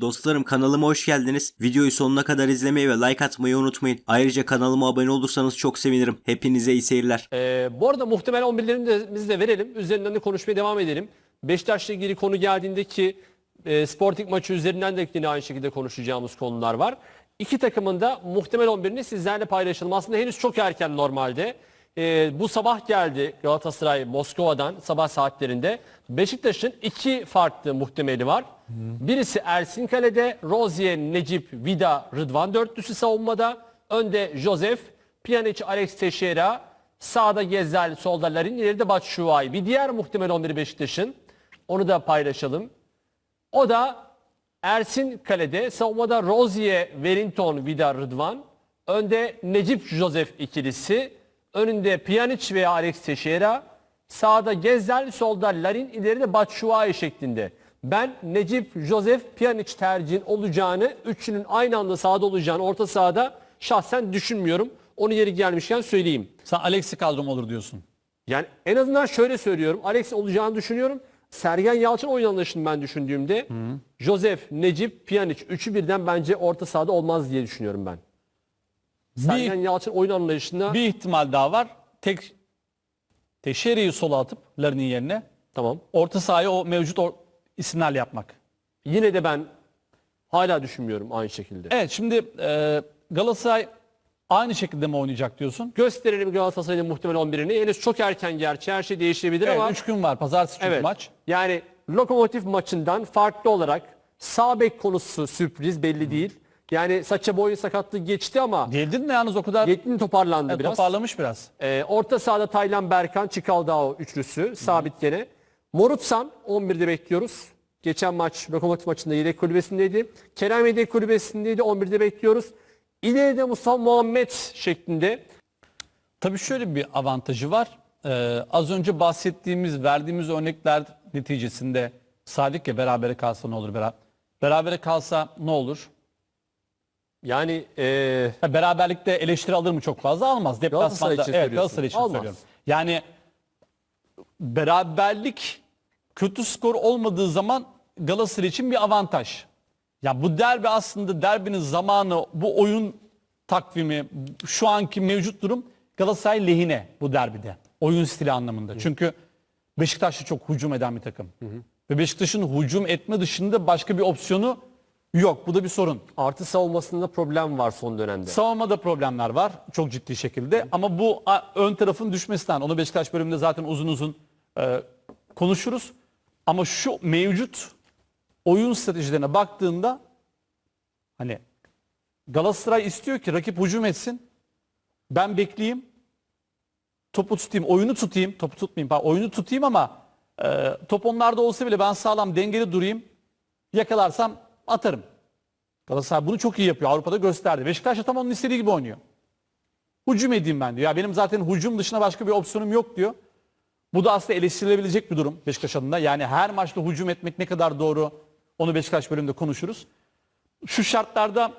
Dostlarım kanalıma hoş geldiniz. Videoyu sonuna kadar izlemeyi ve like atmayı unutmayın. Ayrıca kanalıma abone olursanız çok sevinirim. Hepinize iyi seyirler. Ee, bu arada muhtemel 11'lerimizi de verelim. Üzerinden de konuşmaya devam edelim. Beşiktaş'la ilgili konu geldiğinde ki e, Sporting maçı üzerinden de yine aynı şekilde konuşacağımız konular var. İki takımın da muhtemel 11'ini sizlerle paylaşalım. Aslında henüz çok erken normalde. Ee, bu sabah geldi Galatasaray Moskova'dan sabah saatlerinde. Beşiktaş'ın iki farklı muhtemeli var. Birisi Ersin Kale'de, Rozier, Necip, Vida, Rıdvan dörtlüsü savunmada. Önde Josef, Pjanic, Alex Teixeira, sağda Gezel, solda Larin, ileride Batshuayi. Bir diğer muhtemel 11 Beşiktaş'ın. Onu da paylaşalım. O da Ersin Kale'de, savunmada Rozier, Wellington, Vida, Rıdvan. Önde Necip Josef ikilisi. Önünde Pjanic veya Alex Teixeira. Sağda Gezel, solda Larin, ileride Batshuayi şeklinde. Ben Necip, Josef, Pjanic tercihin olacağını, üçünün aynı anda sahada olacağını orta sahada şahsen düşünmüyorum. Onu yeri gelmişken söyleyeyim. Sen Alex'i kadrom olur diyorsun. Yani en azından şöyle söylüyorum. Alex olacağını düşünüyorum. Sergen Yalçın oyun anlayışını ben düşündüğümde Josef, Necip, Pjanic üçü birden bence orta sahada olmaz diye düşünüyorum ben. Sergen Yalçın oyun anlayışında Bir ihtimal daha var. Tek Teşeri'yi sola atıp Larin'in yerine tamam. orta sahayı o mevcut or- isimlerle yapmak. Yine de ben hala düşünmüyorum aynı şekilde. Evet şimdi e, Galatasaray aynı şekilde mi oynayacak diyorsun? Gösterelim Galatasaray'ın muhtemel 11'ini. Henüz çok erken gerçi her şey değişebilir Evet ama 3 gün var. Pazartesi çünkü Evet. maç. Yani Lokomotiv maçından farklı olarak sağ bek konusu sürpriz belli değil. Yani saça boyun sakatlığı geçti ama Değildin mi yalnız o kadar Yetkin toparlandı Evet, biraz. toparlamış biraz. Ee, orta sahada Taylan Berkan, Çikaldao üçlüsü sabit gene. Morutsan 11'de bekliyoruz. Geçen maç Lokomotiv maçında yedek kulübesindeydi. Kerem yedek kulübesindeydi 11'de bekliyoruz. İleride Mustafa Muhammed şeklinde. Tabii şöyle bir avantajı var. Ee, az önce bahsettiğimiz, verdiğimiz örnekler neticesinde Sadık ya berabere kalsa ne olur? Beraber, berabere kalsa ne olur? Yani Ha, beraberlikte eleştiri alır mı çok fazla? Almaz. Galatasaray Deplasmanda için evet söylüyorsun. Galatasaray için Almaz. söylüyorum. Yani beraberlik kötü skor olmadığı zaman Galatasaray için bir avantaj. Ya bu derbi aslında derbinin zamanı, bu oyun takvimi, şu anki mevcut durum Galatasaray lehine bu derbide. Oyun stili anlamında. Çünkü Beşiktaş da çok hücum eden bir takım. Ve Beşiktaş'ın hücum etme dışında başka bir opsiyonu yok. Bu da bir sorun. artı savunmasında problem var son dönemde. Savunmada problemler var çok ciddi şekilde ama bu a, ön tarafın düşmesinden onu Beşiktaş bölümünde zaten uzun uzun e, konuşuruz. Ama şu mevcut oyun stratejilerine baktığında hani Galatasaray istiyor ki rakip hücum etsin. Ben bekleyeyim. Topu tutayım, oyunu tutayım. Topu tutmayayım, pardon, oyunu tutayım ama e, top onlarda olsa bile ben sağlam dengeli durayım. Yakalarsam atarım. Galatasaray bunu çok iyi yapıyor. Avrupa'da gösterdi. Beşiktaş da tam onun istediği gibi oynuyor. Hücum edeyim ben diyor. Ya benim zaten hücum dışında başka bir opsiyonum yok diyor. Bu da aslında eleştirilebilecek bir durum Beşiktaş adına. Yani her maçta hücum etmek ne kadar doğru onu Beşiktaş bölümünde konuşuruz. Şu şartlarda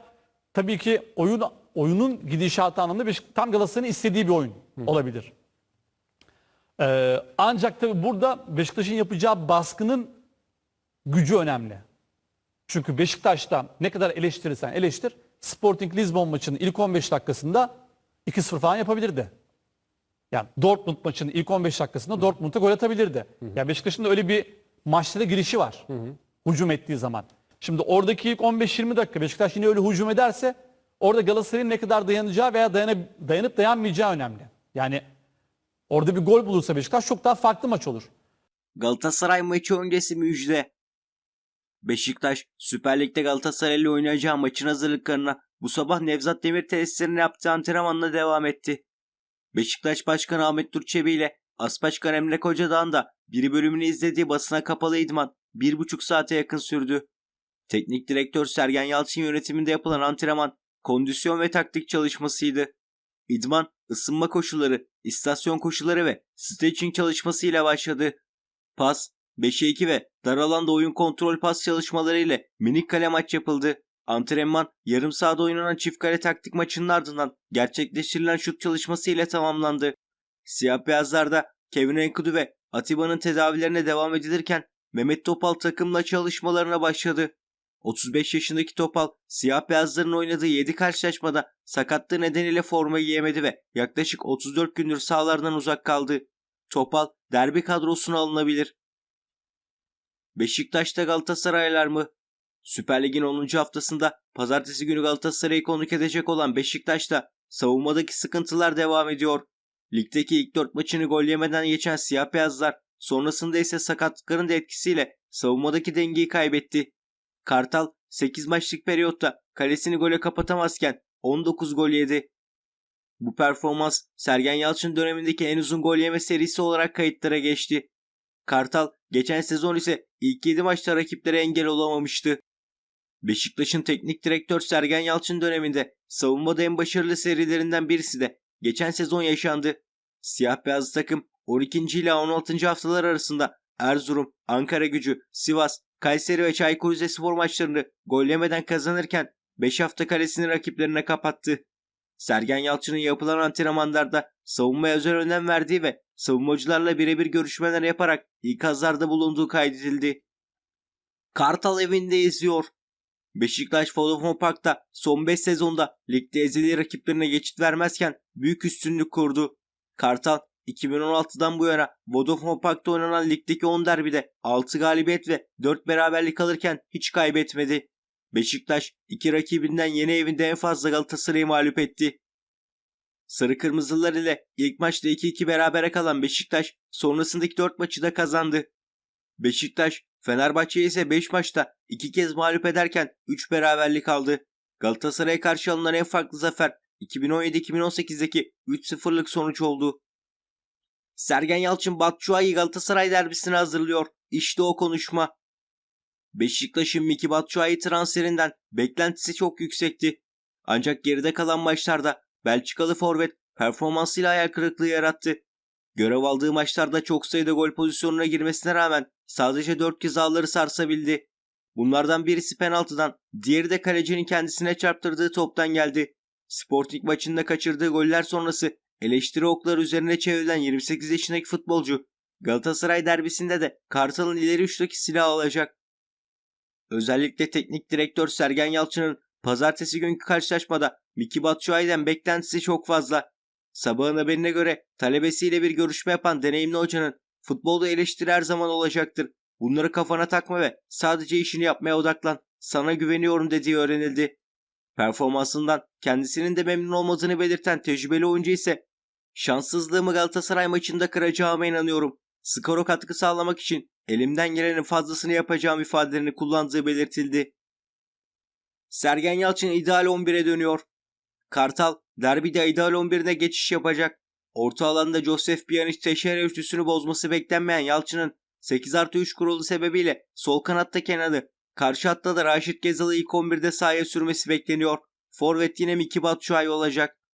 tabii ki oyun oyunun gidişatı anlamında Beşik- tam Galatasaray'ın istediği bir oyun olabilir. Ee, ancak tabii burada Beşiktaş'ın yapacağı baskının gücü önemli. Çünkü Beşiktaş'ta ne kadar eleştirirsen eleştir Sporting Lisbon maçının ilk 15 dakikasında 2-0 falan yapabilirdi. Yani Dortmund maçının ilk 15 dakikasında Dortmund'a gol atabilirdi. Yani Beşiktaş'ın da öyle bir maçlara girişi var. Hücum ettiği zaman. Şimdi oradaki ilk 15-20 dakika Beşiktaş yine öyle hücum ederse orada Galatasaray'ın ne kadar dayanacağı veya dayanıp, dayanıp dayanmayacağı önemli. Yani orada bir gol bulursa Beşiktaş çok daha farklı maç olur. Galatasaray maçı öncesi müjde. Beşiktaş Süper Lig'de Galatasaray ile oynayacağı maçın hazırlıklarına bu sabah Nevzat Demir tesislerine yaptığı antrenmanla devam etti. Beşiktaş Başkanı Ahmet Durçebi ile As Başkan Emre Kocadağ'ın da bir bölümünü izlediği basına kapalı idman bir buçuk saate yakın sürdü. Teknik direktör Sergen Yalçın yönetiminde yapılan antrenman kondisyon ve taktik çalışmasıydı. İdman, ısınma koşulları, istasyon koşulları ve stretching çalışmasıyla başladı. Pas, 5'e 2 ve dar alanda oyun kontrol pas çalışmaları ile minik kale maç yapıldı. Antrenman yarım sahada oynanan çift kale taktik maçının ardından gerçekleştirilen şut çalışması ile tamamlandı. Siyah beyazlarda Kevin Enkudu ve Atiba'nın tedavilerine devam edilirken Mehmet Topal takımla çalışmalarına başladı. 35 yaşındaki Topal, siyah beyazların oynadığı 7 karşılaşmada sakatlığı nedeniyle forma giyemedi ve yaklaşık 34 gündür sahalardan uzak kaldı. Topal, derbi kadrosuna alınabilir. Beşiktaş'ta Galatasaraylar mı? Süper Lig'in 10. haftasında pazartesi günü Galatasaray'ı konuk edecek olan Beşiktaş'ta savunmadaki sıkıntılar devam ediyor. Ligdeki ilk 4 maçını gol yemeden geçen siyah beyazlar sonrasında ise sakatlıkların da etkisiyle savunmadaki dengeyi kaybetti. Kartal 8 maçlık periyotta kalesini gole kapatamazken 19 gol yedi. Bu performans Sergen Yalçın dönemindeki en uzun gol yeme serisi olarak kayıtlara geçti. Kartal geçen sezon ise ilk 7 maçta rakiplere engel olamamıştı. Beşiktaş'ın teknik direktör Sergen Yalçın döneminde savunmada en başarılı serilerinden birisi de geçen sezon yaşandı. Siyah beyaz takım 12. ile 16. haftalar arasında Erzurum, Ankara gücü, Sivas, Kayseri ve Çaykur Rizespor maçlarını gol yemeden kazanırken 5 hafta kalesini rakiplerine kapattı. Sergen Yalçın'ın yapılan antrenmanlarda savunmaya özel önem verdiği ve savunmacılarla birebir görüşmeler yaparak ikazlarda bulunduğu kaydedildi. Kartal evinde izliyor. Beşiktaş Vodafone Park'ta son 5 sezonda ligde ezeli rakiplerine geçit vermezken büyük üstünlük kurdu. Kartal 2016'dan bu yana Vodafone Park'ta oynanan ligdeki 10 derbide 6 galibiyet ve 4 beraberlik alırken hiç kaybetmedi. Beşiktaş iki rakibinden yeni evinde en fazla Galatasaray'ı mağlup etti. Sarı Kırmızılar ile ilk maçta 2-2 berabere kalan Beşiktaş sonrasındaki 4 maçı da kazandı. Beşiktaş Fenerbahçe'yi ise 5 maçta 2 kez mağlup ederken 3 beraberlik aldı. Galatasaray'a karşı alınan en farklı zafer 2017-2018'deki 3-0'lık sonuç oldu. Sergen Yalçın Batshuayi Galatasaray derbisine hazırlıyor. İşte o konuşma. Beşiktaş'ın Miki Batshuayi transferinden beklentisi çok yüksekti. Ancak geride kalan maçlarda Belçikalı forvet performansıyla hayal kırıklığı yarattı. Görev aldığı maçlarda çok sayıda gol pozisyonuna girmesine rağmen sadece 4 kez ağları sarsabildi. Bunlardan birisi penaltıdan, diğeri de kalecinin kendisine çarptırdığı toptan geldi. Sporting maçında kaçırdığı goller sonrası eleştiri okları üzerine çevrilen 28 yaşındaki futbolcu Galatasaray derbisinde de Kartal'ın ileri uçtaki silahı alacak. Özellikle teknik direktör Sergen Yalçın'ın pazartesi günkü karşılaşmada Miki Batshuayi'den beklentisi çok fazla. Sabahın haberine göre talebesiyle bir görüşme yapan deneyimli hocanın futbolda eleştiri her zaman olacaktır. Bunları kafana takma ve sadece işini yapmaya odaklan. Sana güveniyorum dediği öğrenildi. Performansından kendisinin de memnun olmadığını belirten tecrübeli oyuncu ise şanssızlığımı Galatasaray maçında kıracağıma inanıyorum. Skora katkı sağlamak için elimden gelenin fazlasını yapacağım ifadelerini kullandığı belirtildi. Sergen Yalçın ideal 11'e dönüyor. Kartal derbide ideal 11'ine geçiş yapacak. Orta alanda Josef Pjanic Teşere üçlüsünü bozması beklenmeyen Yalçın'ın 8 artı 3 kurulu sebebiyle sol kanatta Kenan'ı, karşı hatta da Raşit Gezal'ı ilk 11'de sahaya sürmesi bekleniyor. Forvet yine Miki Batshuayi olacak.